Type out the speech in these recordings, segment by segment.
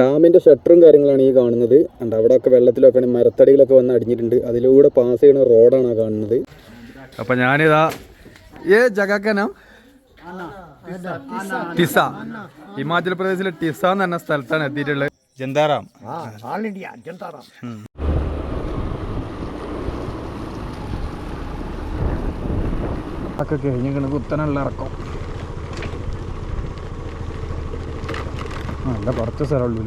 ഡാമിന്റെ ഷട്ടറും കാര്യങ്ങളാണ് ഈ കാണുന്നത്. ഉണ്ട് അവിടെയൊക്കെ വെള്ളത്തിലൊക്കെ മരത്തടികളൊക്കെ വന്ന് അടിഞ്ഞിട്ടുണ്ട്. അതിലൂടെ പാസ് ചെയ്യുന്ന റോഡാണ് കാണുന്നത്. അപ്പൊ ഞാനിതാ ഏ ജഗക്കനം ടിസ. ഹിമാചൽ പ്രദേശിലെ ടിസ എന്ന് പറഞ്ഞ സ്ഥലത്താണ് എത്തിയിട്ടുള്ളത്. ജന്താറാം. ഒക്കെ കഴിഞ്ഞിരിക്കുന്നത് കുത്തനുള്ള ഇറക്കം. നല്ല കുറച്ച് സ്ഥലമുള്ളൂ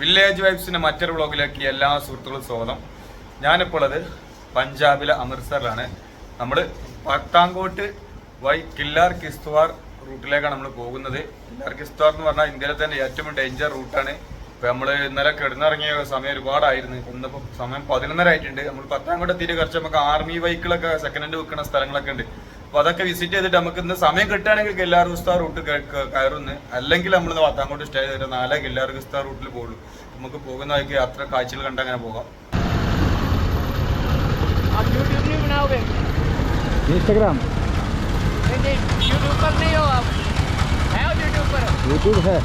വില്ലേജ് വൈബ്സിന്റെ മറ്റൊരു ബ്ലോഗിലേക്ക് എല്ലാ സുഹൃത്തുക്കളും സ്വാഗതം. ഞാനിപ്പോൾ ഉള്ളത് പഞ്ചാബിലെ അമൃത്സറിലാണ് നമ്മൾ പത്താങ്കോട്ട് വൈ കില്ലാർ കിസ്ത്വാർ റൂട്ടിലേക്കാണ് നമ്മൾ പോകുന്നത്. കില്ലാർ കിസ്ത്വാർ എന്ന് പറഞ്ഞാൽ ഇന്ത്യയിലെ തന്നെ ഏറ്റവും ഡേഞ്ചർ റൂട്ടാണ് ഇപ്പൊ നമ്മൾ ഇന്നലെ കിടന്നിറങ്ങിയ സമയം ഒരുപാടായിരുന്നു. ഇന്നിപ്പോൾ സമയം പതിനൊന്നര ആയിട്ടുണ്ട്. നമ്മൾ പത്താങ്കോട്ട് എത്തിയിട്ട് കുറച്ച് നമുക്ക് ആർമി ബൈക്കുകളൊക്കെ സെക്കൻഡ് ഹാൻഡ് വിൽക്കുന്ന സ്ഥലങ്ങളൊക്കെ ഉണ്ട്. അപ്പൊ അതൊക്കെ വിസിറ്റ് ചെയ്തിട്ട് നമുക്ക് ഇന്ന് സമയം കിട്ടുകയാണെങ്കിൽ കില്ലാർ കിസ്താർ റൂട്ട് കയറുന്നു അല്ലെങ്കിൽ നമ്മൾ പത്താങ്കോട്ട് സ്റ്റേ ചെയ്തിട്ട് നാളെ കില്ലാർ കിസ്താർ റൂട്ടിൽ പോകുള്ളൂ നമുക്ക് പോകുന്ന വഴിക്ക് യാത്ര കാഴ്ചകൾ കണ്ട് അങ്ങനെ പോകാം आप यूट्यूब नहीं बनाओगे ഇൻസ്റ്റാഗ്രാം नहीं यूट्यूबर नहीं हो आप है यूट्यूबर യൂട്യൂബ് ഹേ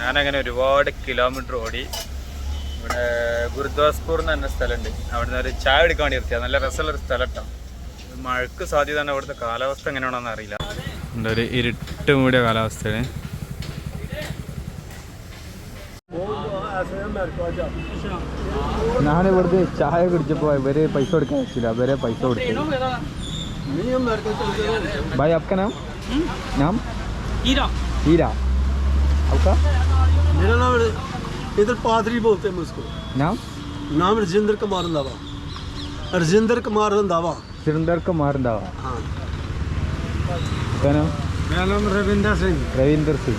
ഞാനങ്ങനെ ഒരുപാട് കിലോമീറ്റർ ഓടി ഇവിടെ ഗുരുദാസ്പൂർ എന്ന് പറഞ്ഞ സ്ഥലമുണ്ട് അവിടുന്ന് ഒരു ചായ എടുക്കാൻ വേണ്ടി നിർത്തിയാൽ നല്ല രസമുള്ള ഒരു സ്ഥലം കേട്ടോ മഴക്ക് സാധ്യതയാണ് അവിടുത്തെ കാലാവസ്ഥ എങ്ങനെയാണെന്ന് അറിയില്ല ഒരു ഇരുട്ട് മൂടിയ കാലാവസ്ഥയാണ് ഞാൻ ഇവിടുത്തെ ചായ കുടിച്ചപ്പോൾ ഇവര് പൈസ കൊടുക്കാൻ വെച്ചില്ല അവരെ പൈസ കൊടുത്തു भाई आपका नाम नाम हीरा हीरा आपका मेरा नाम इधर पादरी बोलते हैं मुझको नाम नाम रजिंदर कुमार रंधावा रजिंदर कुमार रंधावा सुरेंद्र कुमार दावा हाँ क्या नाम मेरा नाम रविंदर सिंह रविंदर सिंह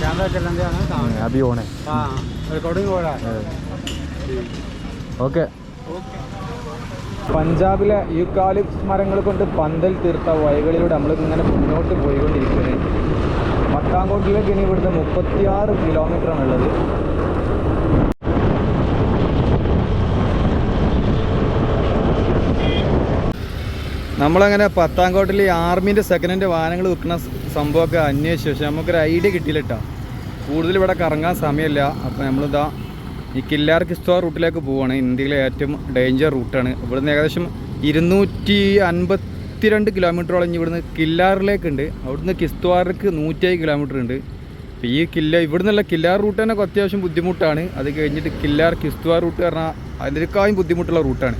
कैमरा चलन दिया ना हम्म, अभी ऑन है हाँ रिकॉर्डिंग हो रहा है ഓക്കെ പഞ്ചാബിലെ യൂക്കാലിപ്സ് മരങ്ങൾ കൊണ്ട് പന്തൽ തീർത്ത വഴികളിലൂടെ നമ്മൾ ഇങ്ങനെ മുന്നോട്ട് പോയിക്കൊണ്ടിരിക്കുന്നത് പത്താംകോട്ടിലേക്ക് ഇനി ഇവിടുന്ന് മുപ്പത്തിയാറ് കിലോമീറ്റർ ആണുള്ളത് നമ്മളങ്ങനെ പത്താംകോട്ടിൽ ഈ ആർമീന്റെ സെക്കൻഡ് ഹാൻഡ് വാഹനങ്ങൾ വിൽക്കുന്ന സംഭവമൊക്കെ അന്വേഷിച്ചു പക്ഷെ നമുക്കൊരു ഐഡിയ കിട്ടിയില്ല കേട്ടോ കൂടുതൽ ഇവിടെ കറങ്ങാൻ സമയമില്ല. അപ്പോൾ നമ്മളിതാ ഈ കില്ലാർ കിസ്തോ റൂട്ടിലേക്ക് പോവുകയാണ് ഇന്ത്യയിലെ ഏറ്റവും ഡേഞ്ചർ റൂട്ടാണ്. ഇവിടുന്ന് ഏകദേശം ഇരുന്നൂറ്റി അൻപത്തിരണ്ട് കിലോമീറ്ററോളം ഇവിടുന്ന് കില്ലാറിലേക്കുണ്ട്. അവിടുന്ന് കിസ്ത്വാറിലേക്ക് നൂറ്റിയേഴ് കിലോമീറ്റർ ഉണ്ട്. അപ്പോൾ ഈ കില്ല ഇവിടുന്നുള്ള കില്ലാർ റൂട്ട് തന്നെ അത്യാവശ്യം ബുദ്ധിമുട്ടാണ്. അത് കഴിഞ്ഞിട്ട് കില്ലാർ കിസ്ത്വാർ റൂട്ട് പറഞ്ഞാൽ അതിനേക്കാളും ബുദ്ധിമുട്ടുള്ള റൂട്ടാണ്.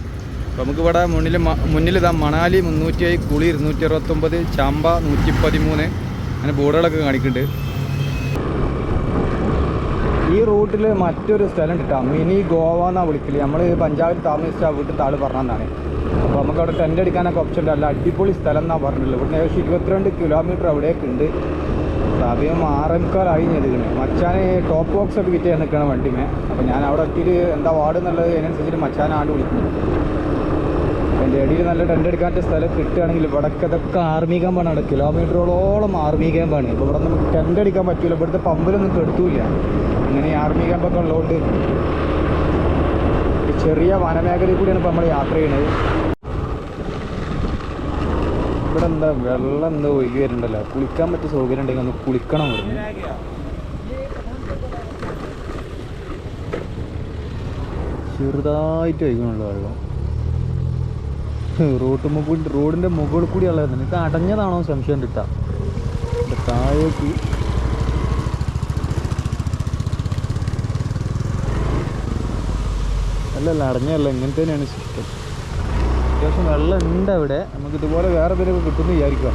നമുക്ക് ഇവിടെ മുന്നിൽ മുന്നിൽ ഇതാ മണാലി മുന്നൂറ്റിയേഴ് കുളി ഇരുന്നൂറ്റി അറുപത്തൊമ്പത് ചാമ്പ നൂറ്റി പതിമൂന്ന് അങ്ങനെ ബോർഡുകളൊക്കെ കാണിക്കുന്നുണ്ട്. ഈ റൂട്ടിൽ മറ്റൊരു സ്ഥലം കിട്ടാം മിനി ഗോവ എന്നാണ് വിളിക്കൽ. നമ്മൾ പഞ്ചാബിൽ താമസിച്ച വീട്ടിൽ താൾ പറഞ്ഞതാണ് അപ്പോൾ നമുക്ക് അവിടെ ടെന്റ് അടിക്കാനൊക്കെ ഓപ്ഷൻ ഉണ്ട്. അല്ല അടിപൊളി സ്ഥലം എന്നാണ് പറഞ്ഞിട്ടുള്ളത്. ഇവിടുന്ന് ഏകദേശം ഇരുപത്തിരണ്ട് കിലോമീറ്റർ അവിടേക്ക് ഉണ്ട്. സമയം ആറേമുക്കാലായി ഞെതുകണ് മച്ചാൻ ടോപ്പ് ബോക്സ് ഒക്കെ വിറ്റ് നിൽക്കണം വണ്ടിമേ. അപ്പോൾ ഞാൻ അവിടെ എത്തിയിട്ട് എന്താ വാർഡ് എന്നുള്ളത് അതിനനുസരിച്ചിട്ട് മച്ചാൻ ആണ്ട് വിളിക്കുന്നു. എന്റെ ഇടയിൽ നല്ല ടെന്റ് എടുക്കാത്ത സ്ഥലം കിട്ടുകയാണെങ്കിൽ ഇവിടൊക്കെ ഇതൊക്കെ ആർമി ക്യാമ്പാണ് കിലോമീറ്ററോളം ആർമി ക്യാമ്പാണ്. ഇപ്പോൾ ഇവിടെ നമുക്ക് ടെന്റ് അടിക്കാൻ പറ്റില്ല ഇവിടുത്തെ പമ്പിലൊന്നും കെടുത്തൂല്ല. അങ്ങനെ ആർമി ക്യാമ്പൊക്കെ ഉള്ളതുകൊണ്ട് ചെറിയ വനമേഖലയിൽ കൂടിയാണ് ഇപ്പോൾ നമ്മൾ യാത്ര ചെയ്യണത്. ഇവിടെ എന്താ വെള്ളം എന്താ ഒഴുകി വരുന്നുണ്ടല്ലോ കുളിക്കാൻ പറ്റിയ സൗകര്യം ഉണ്ടെങ്കിൽ ഒന്ന് കുളിക്കണം വരുന്നു ചെറുതായിട്ട് ഒഴുകണുള്ളൂ വെള്ളം. റോട്ട് മുകളിൽ റോഡിന്റെ മുകളിൽ കൂടി ഉള്ളതാണ് ഇത് അടഞ്ഞതാണോ സംശയം കിട്ടാ താഴേക്ക്. അല്ലല്ല അടഞ്ഞല്ല ഇങ്ങനത്തെ തന്നെയാണ് സിസ്റ്റം അത്യാവശ്യം വെള്ളം ഉണ്ട് അവിടെ. നമുക്ക് ഇതുപോലെ വേറെ പേരൊക്കെ കിട്ടുമെന്ന് വിചാരിക്കുക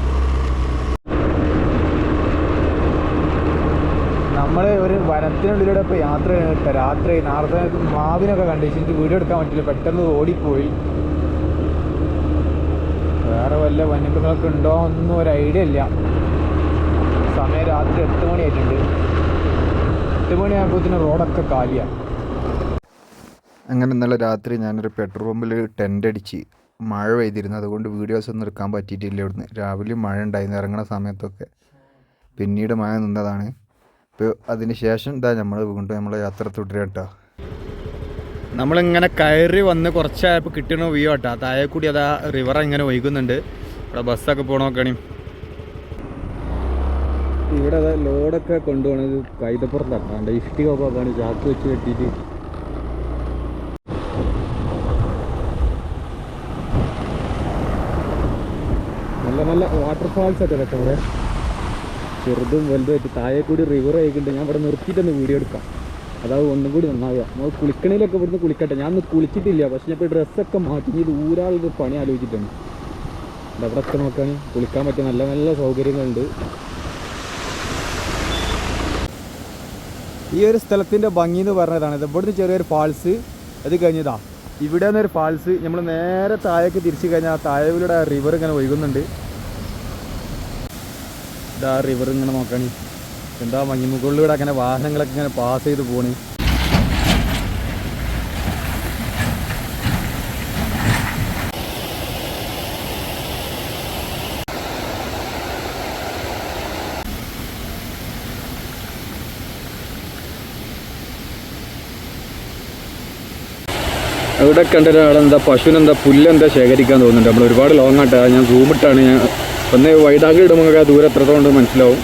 നമ്മൾ ഒരു വനത്തിനുള്ളിലൂടെ ഇപ്പോൾ യാത്ര രാത്രി നാളത്തെ മാവിനൊക്കെ കണ്ടു എനിക്ക് വീഡിയോ എടുക്കാൻ പറ്റില്ല പെട്ടെന്ന് ഓടിപ്പോയി. വേറെ വല്ല വന്യമൃഗങ്ങളൊക്കെ ഉണ്ടോ ഒന്നും ഒരു ഐഡിയ ഇല്ല. സമയം രാത്രി എട്ട് മണിയായിട്ടുണ്ട്. എട്ട് മണിയാകുമ്പോഴത്തേന് റോഡൊക്കെ കാലിയാണ് അങ്ങനെ ഇന്നലെ രാത്രി ഞാനൊരു പെട്രോൾ പമ്പിൽ ടെന്റ് അടിച്ച് മഴ പെയ്തിരുന്നു. അതുകൊണ്ട് വീഡിയോസ് ഒന്നും എടുക്കാൻ പറ്റിയിട്ടില്ല ഇവിടുന്ന്. രാവിലെ മഴ ഉണ്ടായിരുന്നു ഇറങ്ങുന്ന സമയത്തൊക്കെ. പിന്നീട് മഴ നിന്നതാണ്. ഇപ്പോൾ അതിന് ശേഷം ഇതാ നമ്മൾ വീണ്ടും നമ്മളെ യാത്ര തുടരാം കേട്ടോ. നമ്മളിങ്ങനെ കയറി വന്ന് കുറച്ചായപ്പോൾ കിട്ടണ വ്യൂ കേട്ടോ താഴെ കൂടി അതാ റിവർ ഇങ്ങനെ ഒഴുകുന്നുണ്ട്. ഇവിടെ ബസ്സൊക്കെ പോകണ നോക്കണി ഇവിടെ അതാ ലോഡൊക്കെ കൊണ്ടുപോകണത് കൈതപ്പുറത്താണ്ട് ഇഷ്ടികൊക്കെ വെക്കാണ് ചാക്ക് വെച്ച് കെട്ടിയിട്ട്. നല്ല നല്ല വാട്ടർഫാൾസ് ഒക്കെ കേട്ടോ ഇവിടെ. ചെറുതും വലുതുമായിട്ട് താഴെ കൂടി റിവർ ആയിക്കുണ്ട് ഞാൻ ഇവിടെ നിർത്തിയിട്ടൊന്ന് വീഡിയോ എടുക്കാം. അതാവും ഒന്നും കൂടി നന്നാവുക. നമ്മൾ കുളിക്കണേലൊക്കെ ഇവിടുന്ന് കുളിക്കട്ടെ. ഞാൻ കുളിച്ചിട്ടില്ല. പക്ഷെ ഞാൻ ഇപ്പോൾ ഡ്രസ്സൊക്കെ മാറ്റി. ഇത് ഊരാളൊരു പണി ആലോചിച്ചിട്ടുണ്ട്. ഇത് അവിടെ ഒക്കെ നോക്കാൻ കുളിക്കാൻ പറ്റിയ നല്ല നല്ല സൗകര്യങ്ങളുണ്ട്. ഈ ഒരു സ്ഥലത്തിന്റെ ഭംഗി എന്ന് പറഞ്ഞതാണ്. ഇത് ഇവിടുന്ന് ചെറിയൊരു ഫാൾസ്. അത് കഴിഞ്ഞതാ. ഇവിടെ നിന്നൊരു ഫാൾസ്. നമ്മൾ നേരെ താഴേക്ക് തിരിച്ചു കഴിഞ്ഞാൽ താഴെയിലൂടെ റിവർ ഇങ്ങനെ ഒഴുകുന്നുണ്ട്. ഇതാ റിവർ ഇങ്ങനെ നോക്കണി എന്താ മഞ്ഞ് മുകളിലൂടെ അങ്ങനെ വാഹനങ്ങളൊക്കെ ഇങ്ങനെ പാസ് ചെയ്ത് പോണി. അവിടെ കണ്ട ഒരാളെന്താ പശുവിനെന്താ പുല്ലെന്താ ശേഖരിക്കാൻ തോന്നുന്നുണ്ട്. നമ്മൾ ഒരുപാട് ലോങ് ആട്ടാ ഞാൻ സൂമിട്ടാണ് ഞാൻ ഒന്ന് വൈഡാക്കി ഇടുമ്പോൾ ആ ദൂരം എത്രത്തോണ്ട് മനസ്സിലാവും.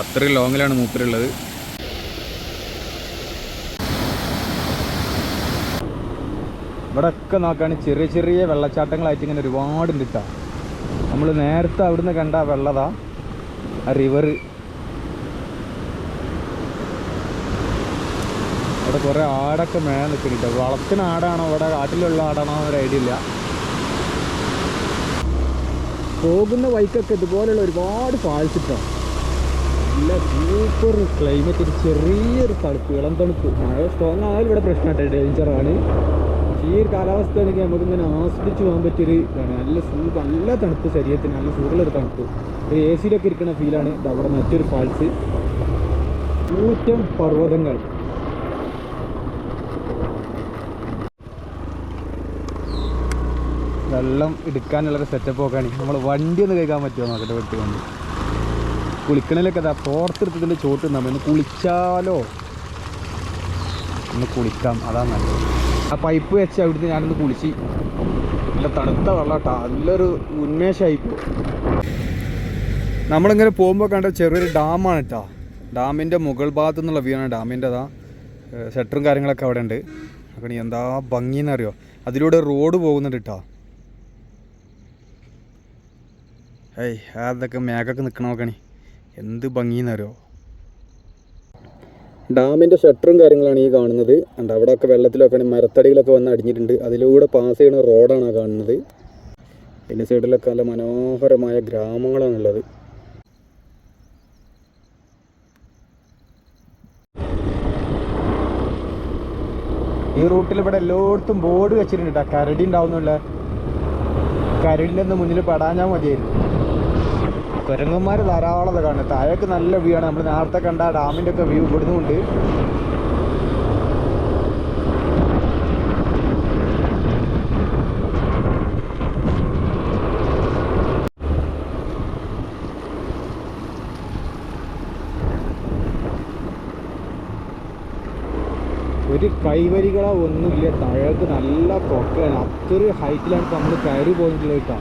അത്രയും ലോങ്ങിലാണ് മൂപ്പരുള്ളത്. ഇവിടെ ഒക്കെ നോക്കുകയാണ് ചെറിയ ചെറിയ വെള്ളച്ചാട്ടങ്ങളായിട്ട് ഇങ്ങനെ ഒരുപാടുണ്ട് കേട്ടോ നമ്മൾ നേരത്തെ അവിടുന്ന് കണ്ട വെള്ളതാ ആ റിവർ അവിടെ കുറേ ആടൊക്കെ മേ നിൽക്കുന്നുണ്ട് വളത്തിന് ആടാണോ അവിടെ കാട്ടിലുള്ള ആടാണോ എന്നൊരു ഐഡിയ ഇല്ല. പോകുന്ന വൈക്കൊക്കെ ഇതുപോലെയുള്ള ഒരുപാട് ഫാൾസ് ഇട്ടാണ് നല്ല സൂപ്പർ ക്ലൈമറ്റ് ഒരു ചെറിയൊരു തണുപ്പ് ഇളം തണുപ്പ്. മഴ സ്ട്രോങ് ആയാലും ഇവിടെ പ്രശ്നമായിട്ട് ഡേഞ്ചറാണ് ഈ ഒരു കാലാവസ്ഥയാണെങ്കിൽ നമുക്ക് ഇങ്ങനെ ആസ്വദിച്ച് പോകാൻ പറ്റിയൊരു ഇതാണ്. നല്ല സൂപ്പ് നല്ല തണുപ്പ് ശരീരത്തിന് നല്ല സൂടുള്ളൊരു തണുപ്പ്. ഒരു എ സിയിലൊക്കെ ഇരിക്കുന്ന ഫീലാണ് ഇത് അവിടെ മറ്റൊരു ഫാൾസ് നൂറ്റം പർവതങ്ങൾ. വെള്ളം എടുക്കാനുള്ളൊരു സെറ്റപ്പ് ഒക്കെയാണ് നമ്മൾ വണ്ടി ഒന്ന് കഴിക്കാൻ പറ്റുമോ നോക്കട്ടെ വെട്ടി വണ്ടി കുളിക്കണേലൊക്കെ അതാ തോർത്തെടുത്തതിന്റെ ചോട്ട് നമ്മൾ ഒന്ന് കുളിച്ചാലോ? ഒന്ന് കുളിക്കാം അതാ നല്ലത്. ആ പൈപ്പ് വെച്ച് അവിടുന്ന് ഞാനൊന്ന് കുളിച്ച് നല്ല തണുത്ത വെള്ളം കേട്ടോ നല്ലൊരു ഉന്മേഷമായി നമ്മളിങ്ങനെ പോകുമ്പോൾ കണ്ട ചെറിയൊരു ഡാമാണ് കേട്ടോ ഡാമിന്റെ മുകൾ ഭാഗത്തു നിന്നുള്ള വ്യൂ ആണ് ഡാമിന്റെ അതാ ഷട്ടറും കാര്യങ്ങളൊക്കെ അവിടെ ഉണ്ട് അപ്പം എന്താ ഭംഗി ഭംഗിയെന്നറിയോ അതിലൂടെ റോഡ് പോകുന്നുണ്ട് കേട്ടോ ഏയ് അതൊക്കെ മേഘൊക്കെ നിൽക്കണ നോക്കണി. എന്ത് ഭംഗിയെന്നറിയോ? ഡാമിന്റെ ഷട്ടറും കാര്യങ്ങളാണ് ഈ കാണുന്നത്. ഉണ്ട് അവിടെയൊക്കെ വെള്ളത്തിലൊക്കെ മരത്തടികളൊക്കെ വന്ന് അടിഞ്ഞിട്ടുണ്ട്. അതിലൂടെ പാസ് ചെയ്യുന്ന റോഡാണ് കാണുന്നത്. പിന്നെ സൈഡിലൊക്കെ നല്ല മനോഹരമായ ഗ്രാമങ്ങളാണുള്ളത്. ഈ റൂട്ടിൽ ഇവിടെ എല്ലായിടത്തും ബോർഡ് വെച്ചിട്ടുണ്ട്. കേട്ടോ കരടി ഉണ്ടാവുന്നുള്ള. കരടിന്റെ മുന്നിൽ പെടാഞ്ഞാൽ മതിയായിരുന്നു. കുരങ്ങന്മാർ ധാരാളം കാണുന്നത്. താഴേക്ക് നല്ല വ്യൂ ആണ്. നമ്മൾ നേരത്തെ കണ്ട ഡാമിന്റെ ഒക്കെ വ്യൂ ഇവിടുന്നുണ്ട് ഒരു കൈവരികളോ ഒന്നുമില്ല. താഴേക്ക് നല്ല കൊക്കയാണ് അത്രയും ഹൈറ്റിലാണ് നമ്മൾ കയറി പോയിട്ടുള്ളത് കേട്ടോ.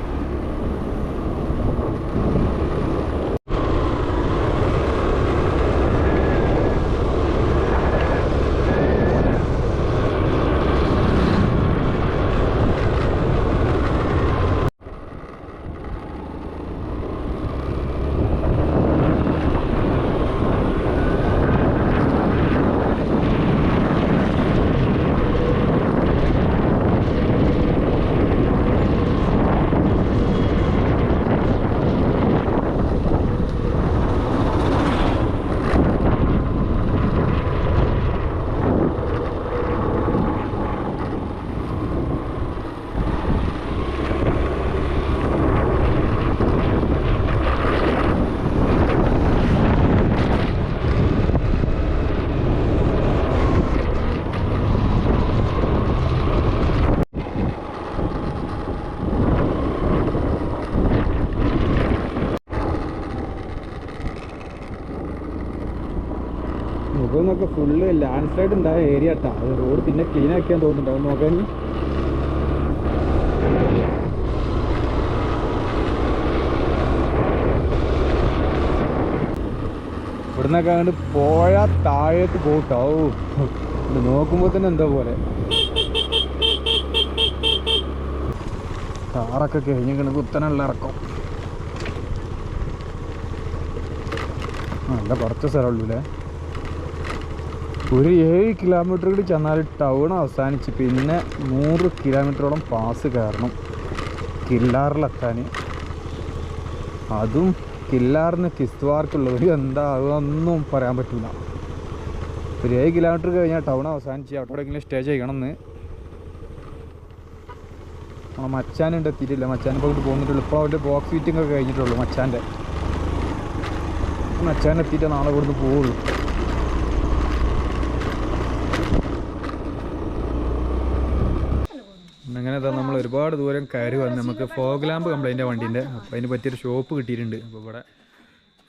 ഭാഗത്തുനിന്നൊക്കെ ഫുള്ള് ലാൻഡ് സ്ലൈഡ് ഉണ്ടായ ഏരിയ കേട്ടോ അത് റോഡ് പിന്നെ ക്ലീൻ ആക്കിയാൻ അത് നോക്കാൻ ഇവിടുന്നൊക്കെ അങ്ങനെ പോയ താഴേക്ക് പോട്ടാവും നോക്കുമ്പോൾ തന്നെ എന്താ പോലെ. താറൊക്കെ കഴിഞ്ഞിങ്ങനെ കുത്തനുള്ള ഇറക്കം. നല്ല കുറച്ച് സ്ഥലമുള്ളൂ അല്ലേ ഒരു ഏഴ് കിലോമീറ്റർ കൂടി ചെന്നാൽ ടൗൺ അവസാനിച്ച് പിന്നെ നൂറ് കിലോമീറ്ററോളം പാസ് കയറണം. കില്ലാറിലെത്താൻ അതും കില്ലാറിന് കിസ്ത്വാർക്കുള്ളത് എന്താ അതൊന്നും പറയാൻ പറ്റില്ല ഒരു ഏഴ് കിലോമീറ്റർ കഴിഞ്ഞാൽ ടൗൺ അവസാനിച്ച് അവിടെ എവിടെയെങ്കിലും സ്റ്റേ ചെയ്യണമെന്ന് നമ്മളെ മച്ചാനുണ്ട് എത്തിയിട്ടില്ല. മച്ചാൻ ഇപ്പോൾ ഇങ്ങോട്ട് പോകുന്നിട്ടുള്ളൂ. ഇപ്പോൾ അവന്റെ ബോക്സ് ഫീറ്റിംഗ് ഒക്കെ കഴിഞ്ഞിട്ടുള്ളൂ മച്ചാന്റെ. മച്ചാൻ എത്തിയിട്ട് നാളെ ഇവിടുന്ന് പോവുള്ളൂ. ഇതാ നമ്മൾ ഒരുപാട് ദൂരം കയറി വന്ന് നമുക്ക് ഫോഗ് ലാമ്പ് കംപ്ലൈന്റ് വണ്ടീന്റെ. അപ്പോൾ അതിന് പറ്റിയൊരു ഷോപ്പ് കിട്ടിയിട്ടുണ്ട്. അപ്പോൾ ഇവിടെ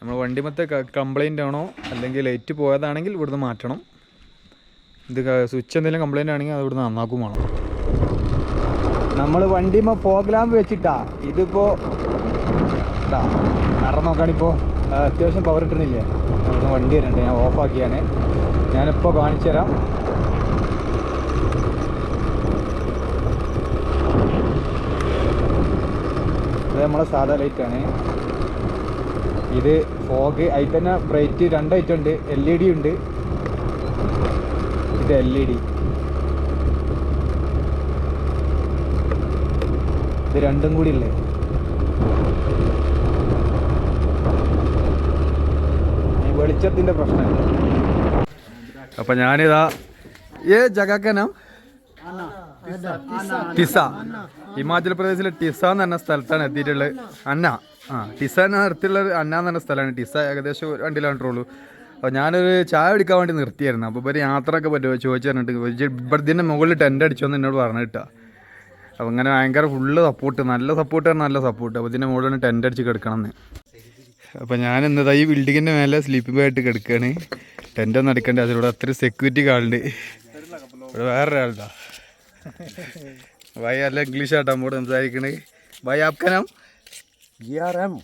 നമ്മൾ വണ്ടിമത്തെ കംപ്ലൈന്റ് ആണോ അല്ലെങ്കിൽ ലൈറ്റ് പോയതാണെങ്കിൽ ഇവിടുന്ന് മാറ്റണം. ഇത് സ്വിച്ച് എന്തെങ്കിലും കംപ്ലൈന്റ് ആണെങ്കിൽ അത് ഇവിടുന്ന് നന്നാക്കും വേണം. നമ്മൾ വണ്ടിമ ഫോഗ് ലാമ്പ് വെച്ചിട്ടാ. ഇതിപ്പോൾ ഇതാ നോക്കാണിപ്പോൾ അത്യാവശ്യം പവർ ഇവിടുന്ന് വണ്ടി വരുന്നുണ്ട് ഞാൻ ഓഫാക്കിയാണ് ഞാനിപ്പോൾ കാണിച്ചു തരാം നമ്മളെ സാധാ ലൈറ്റാണ് ഇത് ഫോഗ് അതിൽ തന്നെ ബ്രൈറ്റ് രണ്ട് ഐറ്റം ഉണ്ട് എൽ ഇ ഡി ഉണ്ട്. ഇത് എൽ ഇ ഡി ഇത് രണ്ടും കൂടി ഇല്ലേ ഈ വെളിച്ചത്തിന്റെ പ്രശ്നം. അപ്പൊ ഞാനിതാ ഏ ജഗക്കന? ടിസ ഹിമാചൽ പ്രദേശിലെ ടിസ എന്ന് പറഞ്ഞ സ്ഥലത്താണ് എത്തിയിട്ടുള്ളത്. അന്ന. ആ ടിസ എന്ന നിർത്തിയുള്ള ഒരു അന്ന എന്ന് പറഞ്ഞ സ്ഥലമാണ്. ടിസ ഏകദേശം ഒരു രണ്ട് കിലോമീറ്റർ ഉള്ളൂ അപ്പോൾ ഞാനൊരു ചായ കുടിക്കാൻ വേണ്ടി നിർത്തിയായിരുന്നു. അപ്പോൾ ഇവർ യാത്രയൊക്കെ പറ്റുമോ ചോദിച്ചു പറഞ്ഞിട്ട് ഇവിടുത്തെ മുകളിൽ ടെന്റ് അടിച്ചോന്ന് എന്നോട് പറഞ്ഞു കിട്ടുക അപ്പോൾ ഇങ്ങനെ ഭയങ്കര ഫുള്ള് സപ്പോർട്ട് നല്ല സപ്പോർട്ടാണ് നല്ല സപ്പോർട്ട് അപ്പോൾ ഇതിന്റെ മുകളിൽ ടെന്റ് അടിച്ച് കിടക്കണം എന്ന്. അപ്പോൾ ഞാൻ എന്നതാ ഈ ബിൽഡിങ്ങിന്റെ മേലെ സ്ലീപ്പിംഗ് ആയിട്ട് കിടക്കുകയാണ് ടെന്റ് ഒന്നും അടിക്കണ്ട അതിലൂടെ അത്രയും സെക്യൂരിറ്റി കാളുണ്ട്. ഇവിടെ വേറൊരാളുണ്ടാ. ഭയ അല്ല ഇംഗ്ലീഷ് ആട്ടോ നമ്മോട് സംസാരിക്കണേ. ഭയ ആപ്കാ നാം? G R M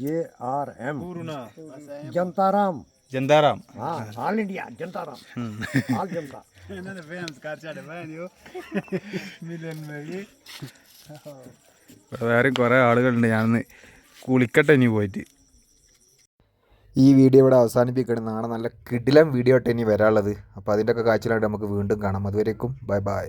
J R M Jantaram. Janataram. All India Jantaram. All Janata. വേറെ കുറെ ആളുകളുണ്ട്. ഞാനൊന്ന് കുളിക്കട്ടെ ഇനി പോയിട്ട്. ഈ വീഡിയോ ഇവിടെ അവസാനിപ്പിക്കണം നാളെ നല്ല കിടിലം വീഡിയോ ആയിട്ട് ഇനി വരാനുള്ളത്. അപ്പോൾ അതിന്റെയൊക്കെ കാഴ്ചയിലായിട്ട് നമുക്ക് വീണ്ടും കാണാം. അതുവരേക്കും ബൈ ബൈ.